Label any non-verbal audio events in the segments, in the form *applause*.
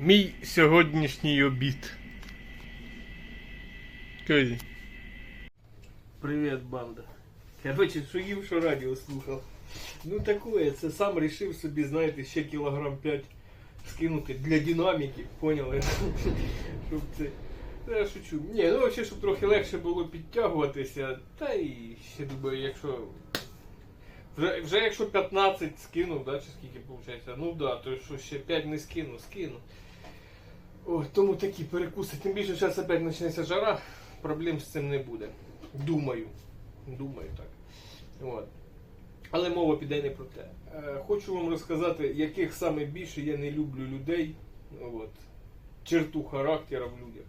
Мій сьогоднішній обід. Козі. Привет, банда. Короче, що їв, що радіо слухав. Ну такое, це сам рішив собі, знаєте, ще кілограм 5 скинути для динаміки, поняли? *laughs* щоб це. Я шучу. Ні, ну взагалі, щоб трохи легше було підтягуватися. Та і ще думаю, якщо. Вже, вже якщо 15 скинув, да, чи скільки виходить? Ну да, то що ще 5 не скину, скину. Ой, тому такі перекуси. Тим більше зараз опять почнеться жара, проблем з цим не буде. Думаю. Думаю так. От. Але мова піде не про те. Е, хочу вам розказати, яких саме більше я не люблю людей. От. Черту характера в людях.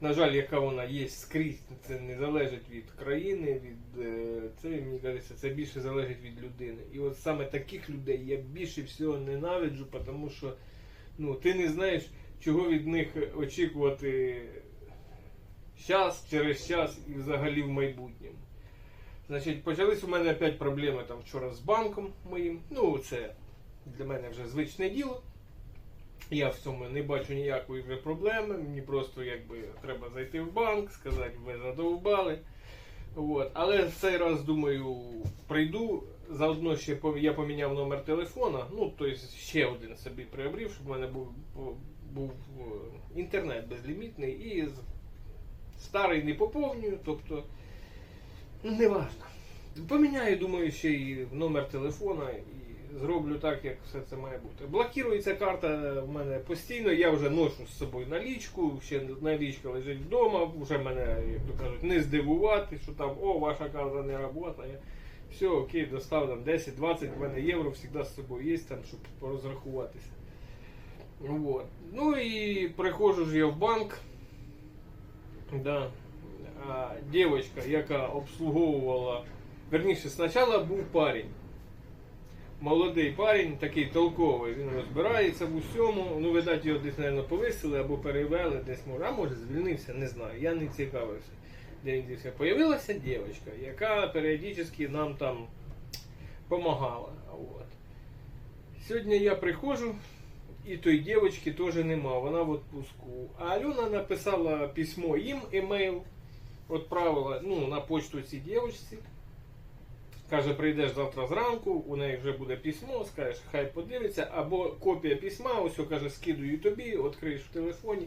На жаль, яка вона є скрізь, це не залежить від країни, від е, це мені кажеться, це більше залежить від людини. І от саме таких людей я більше всього ненавиджу, тому що ну, ти не знаєш, чого від них очікувати час, через час і взагалі в майбутньому. Значить, почались у мене опять проблеми там вчора з банком моїм. Ну, це для мене вже звичне діло. Я в цьому не бачу ніякої вже проблеми. Мені просто якби треба зайти в банк, сказати, ви задовбали. От. Але в цей раз думаю, прийду. Заодно ще я поміняв номер телефона. Ну, тобто ще один собі приобрів, щоб в мене був, був е, інтернет безлімітний і старий не поповнюю, тобто не важно. Поміняю, думаю, ще і номер телефона і зроблю так, як все це має бути. Блокується карта в мене постійно, я вже ношу з собою налічку, ще налічка лежить вдома, вже мене, як то кажуть, не здивувати, що там, о, ваша карта не працює. Все, окей, достав там 10-20 в мене євро завжди з собою є, там, щоб порозрахуватися. Вот. Ну і приходжу ж я в банк. Да. А, дівчинка, яка обслуговувала, верніше, спочатку був парень. Молодий парень, такий толковий, він розбирається в усьому. Ну, видать, його десь, мабуть, повисили або перевели, десь може, а може звільнився, не знаю. Я не цікавився. Де він дівся. Появилася дівчинка, яка періодично нам там допомагала. Сьогодні я приходжу, і той дівчинки теж нема, вона в відпуску. А Альона написала письмо їм, емейл, відправила ну, на почту цій дівчинці. Каже, прийдеш завтра зранку, у неї вже буде письмо, скажеш, хай подивиться, або копія письма, ось каже, скидую тобі, відкриєш в телефоні,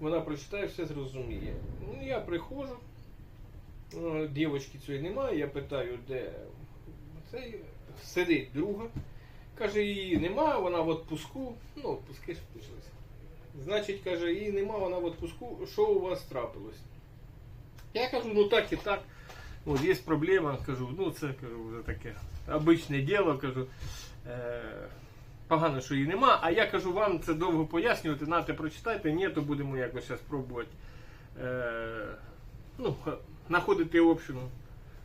вона прочитає, все зрозуміє. Ну, я приходжу, е, дівчинки цієї немає, я питаю, де цей сидить друга. Каже, її нема, вона в відпуску. Ну, відпуски ж почалися. Значить, каже, її нема, вона в відпуску. Що у вас трапилось? Я кажу, ну так і так. От є проблема, кажу, ну це кажу, вже таке обичне діло, кажу. Е, погано, що її нема, а я кажу, вам це довго пояснювати, нате прочитайте, ні, то будемо якось зараз пробувати. Е, ну, знаходити общину.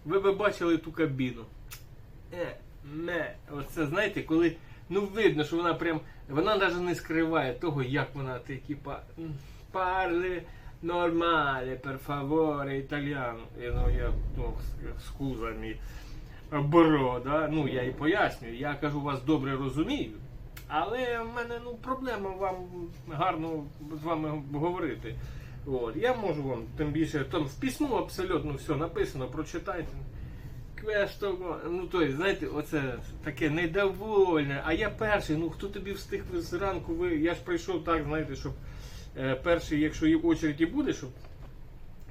Ви би бачили ту кабіну. Е, ме, оце знаєте, коли ну видно, що вона прям, вона навіть не скриває того, як вона такі па, м, парле нормале, per favore, italiano. Я, ну, я ну, скузами бро, да? ну я і пояснюю, я кажу, вас добре розумію. Але в мене ну, проблема вам гарно з вами говорити. От. Я можу вам, тим більше, там в письму абсолютно все написано, прочитайте. Квесто, ну то знаєте, оце таке недовольне. А я перший, ну хто тобі встиг зранку, ви, я ж прийшов так, знаєте, щоб е, перший, якщо і очереді буде, щоб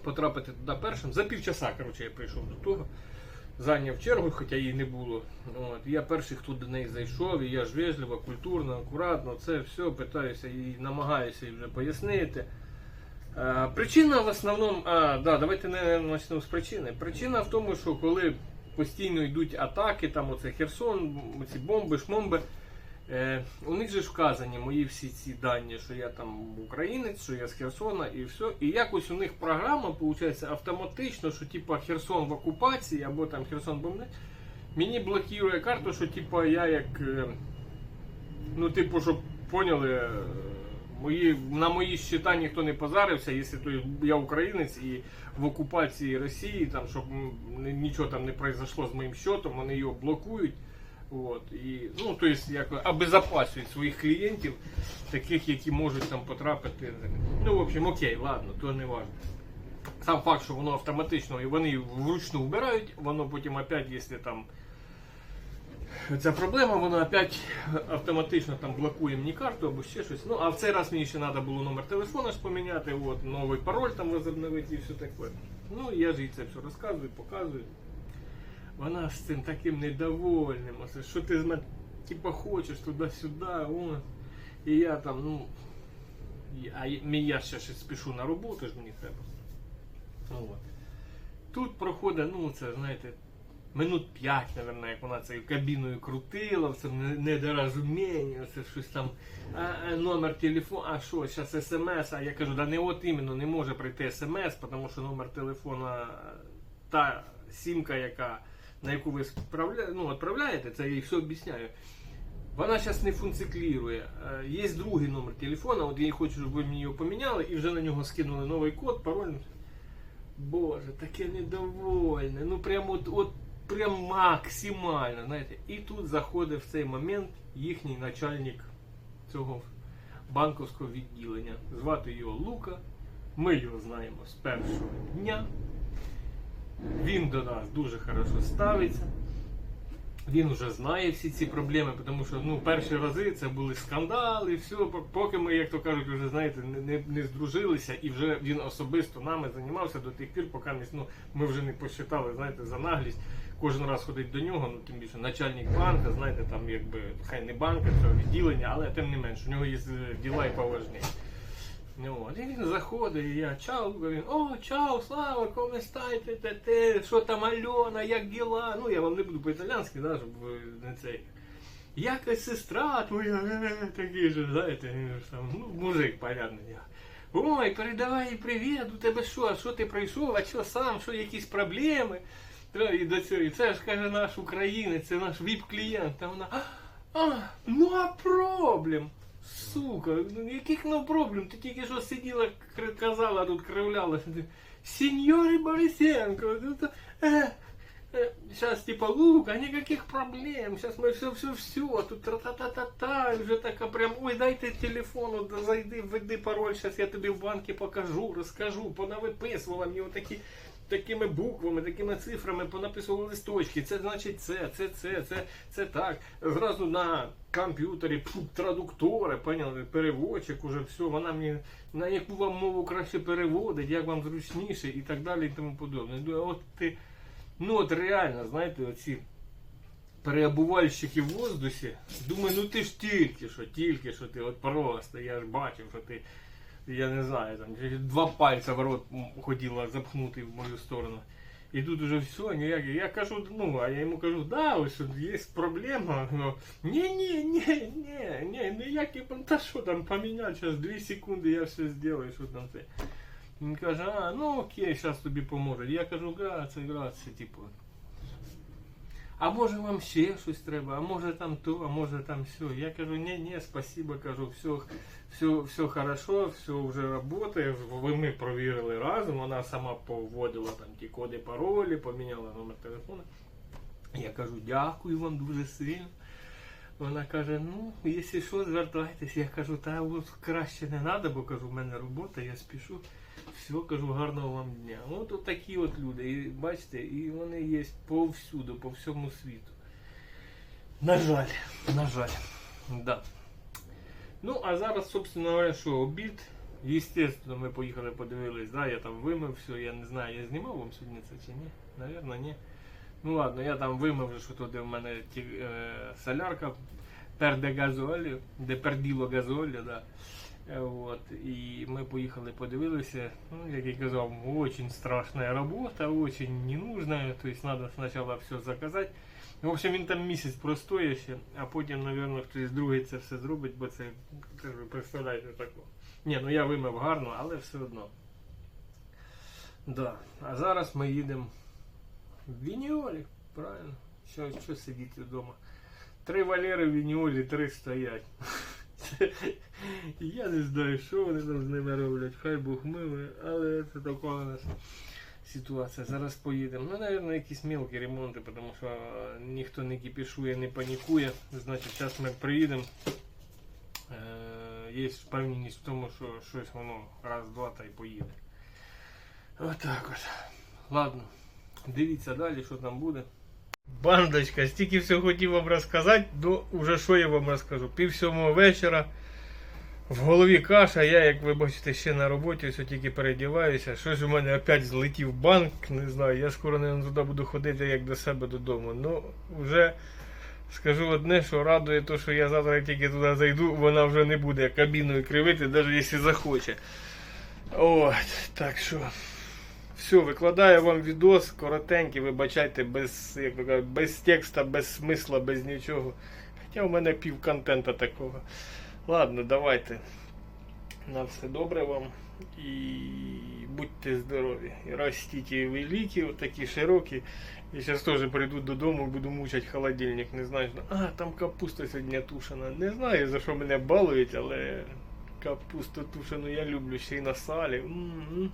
потрапити туди першим, за півчаса, коротше, я прийшов до того. Зайняв чергу, хоча її не було. От. Я перший, хто до неї зайшов, і я ж вежливо, культурно, акуратно, це все питаюся і намагаюся їй вже пояснити. Е, Причина в основному, а, да, давайте не почнемо з причини. Причина в тому, що коли постійно йдуть атаки, там оце Херсон, ці бомби, шмомби, е, у них же ж вказані мої всі ці дані, що я там українець, що я з Херсона і все. І якось у них програма, виходить, автоматично, що типа Херсон в окупації або там Херсон бомбить, мені блокує карту, що типа я як. е, Ну, типу, щоб поняли, мої, на мої щита ніхто не позарився, якщо то я українець і в окупації Росії, там, щоб нічого там не произошло з моїм щотом, вони його блокують. От, і, ну, то есть, як, обезопасують своїх клієнтів, таких, які можуть там потрапити. Ну, в общем, окей, ладно, то не важно. Сам факт, що воно автоматично, і вони вручну вбирають, воно потім опять, якщо там ця проблема, воно опять автоматично там блокує мені карту або ще щось. Ну, а в цей раз мені ще треба було номер телефона ж поміняти, от, новий пароль там возобновити і все таке. Ну, я ж їй це все розказую, показую. Вона з цим таким недовольним. Що ти типа хочеш туди-сюди, о. І я там, ну. А я- ще ще спішу на роботу ж мені треба. От. Тут проходить, ну це, знаєте, минут 5, мабуть, як вона цією кабіною крутила, в цьому не- це щось там, а, номер телефону, а що, зараз смс, а я кажу, да не от іменно не може прийти смс, тому що номер телефона, та сімка, яка, на яку ви справля, ну, відправляєте, це я їй все об'ясняю. Вона зараз не функціклірує. Є другий номер телефона, от я їй хочу, щоб ви мені його поміняли і вже на нього скинули новий код, пароль. Боже, таке недовольне. Ну прям от, от прям максимально. знаєте. І тут заходить в цей момент їхній начальник цього банковського відділення. Звати його Лука. Ми його знаємо з першого дня. Він до нас дуже хорошо ставиться. Він вже знає всі ці проблеми, тому що ну, перші рази це були скандали, все, поки ми, як то кажуть, вже знаєте, не, не, не здружилися, і вже він особисто нами займався до тих пір, поки ну, ми вже не посчитали, знаєте, за наглість. Кожен раз ходить до нього, ну тим більше начальник банка, знаєте, там якби хай не банка, цього відділення, але тим не менше, у нього є е, діла і поважні. Ну, от, і він заходить, і я чау, він, о, чау, слава, коли стайте, те, те, що там Альона, як діла? Ну, я вам не буду по-італянськи, да, щоб не цей. Якась сестра твоя, *laughs* такий же, знаєте, там, ну, мужик, понятно. Я. Ой, передавай привіт, у тебе що, а що ти прийшов, а що сам, що якісь проблеми? І до цього, це ж каже наш українець, це наш віп-клієнт. Та вона, а, ну а проблем. Сука, ну яких ну проблем? Ти тільки що сиділа, казала, тут кривлялася. Ти, Сеньорі Борисенко, ну, то, е, Сейчас типа Лука, никаких проблем, сейчас мы все, все, все, тут тра-та-та-та-та, і вже така прям, ой, дайте телефон, зайди, введи пароль, сейчас я тобі в банки покажу, розкажу, понавиписувала мені отакі, такими буквами, такими цифрами, понаписувала листочки, це значить це, це, це, це, це так. Зразу на комп'ютері, традуктори, поняли, переводчик, уже все, вона мені на яку вам мову краще переводить, як вам зручніше і так далі, і тому подобне. Ну, От ти Ну от реально, знаєте, оці переобувальщики в воздусі. Думаю, ну ти ж тільки що, тільки що ти от просто, я ж бачив, що ти, я не знаю, там два пальця в рот м, хотіла запхнути в мою сторону. І тут уже все, ніяк. Я кажу, ну, а я йому кажу, да, ось тут є проблема. Ну, ні, ні, ні, ні, ні, ніякі, та що там поміняти, зараз 2 секунди я все зроблю, що там це. Він каже, а, ну окей, зараз тобі поможе. Я кажу, грація, грація, типу. А може вам ще щось треба, а може там то, а може там все. Я кажу, ні, ні, спасибо, кажу, все, все, все хорошо, все вже працює. Ви ми провірили разом, вона сама повводила там ті коди, паролі, поміняла номер телефону. Я кажу, дякую вам дуже сильно. Вона каже, ну, якщо що, звертайтесь. Я кажу, та от краще не треба, бо кажу, в мене робота, я спішу. Все, кажу, гарного вам дня. От, от такі от люди. І бачите, і вони є повсюду, по всьому світу. На жаль, на жаль. Да. Ну, а зараз, собственно говоря, що обід. Естественно, ми поїхали, подивились, да, я там вимив все, я не знаю, я знімав вам сьогодні це чи ні? Навірно, ні. Ну ладно, я там вимив, що туди в мене ті, е, солярка перде газолі, де перділо газолі, да. Е, От, і ми поїхали, подивилися. Ну, як я казав, очень страшна робота, очень ненужная. То есть надо спочатку все заказати. В общем, він там місяць простоє ще, а потім, мабуть, хтось другий це все зробить, бо це, ви представляєте тако. Ні, ну я вимив гарно, але все одно. Да. А зараз ми їдемо в Вініолі, правильно? Що, що сидіти вдома? Три Валери в Вініолі, три стоять. *laughs* Я не знаю, що вони там з ними роблять, хай Бог милує, але це такого у нас ситуація. Зараз поїдемо. Ну, мабуть, якісь мілкі ремонти, тому що ніхто не кипішує, не панікує. Значить, зараз ми приїдемо. Е, є впевненість в тому, що щось воно раз-два та й поїде. Отак от. Ладно. Дивіться далі, що там буде. Бандочка, стільки всього хотів вам розказати, до уже що я вам розкажу. Пів сьомого вечора. В голові каша, я, як ви бачите, ще на роботі, ось тільки передіваюся. Щось у мене опять злетів банк, не знаю, я скоро не туди буду ходити, як до себе додому. Ну, вже скажу одне, що радує те, що я завтра як тільки туди зайду, вона вже не буде кабіною кривити, навіть якщо захоче. От, так що. Все, викладаю вам відос коротенький, вибачайте, без, як то кажуть, без текста, без смисла, без нічого. Хоча у мене пів контента такого. Ладно, давайте. На все добре вам і будьте здорові. І ростіть і великі, отакі широкі. Я зараз теж прийду додому і буду мучати холодильник. Не знаю, а там капуста сьогодні тушена. Не знаю за що мене балують, але капусту тушену я люблю ще й на салі. М-м.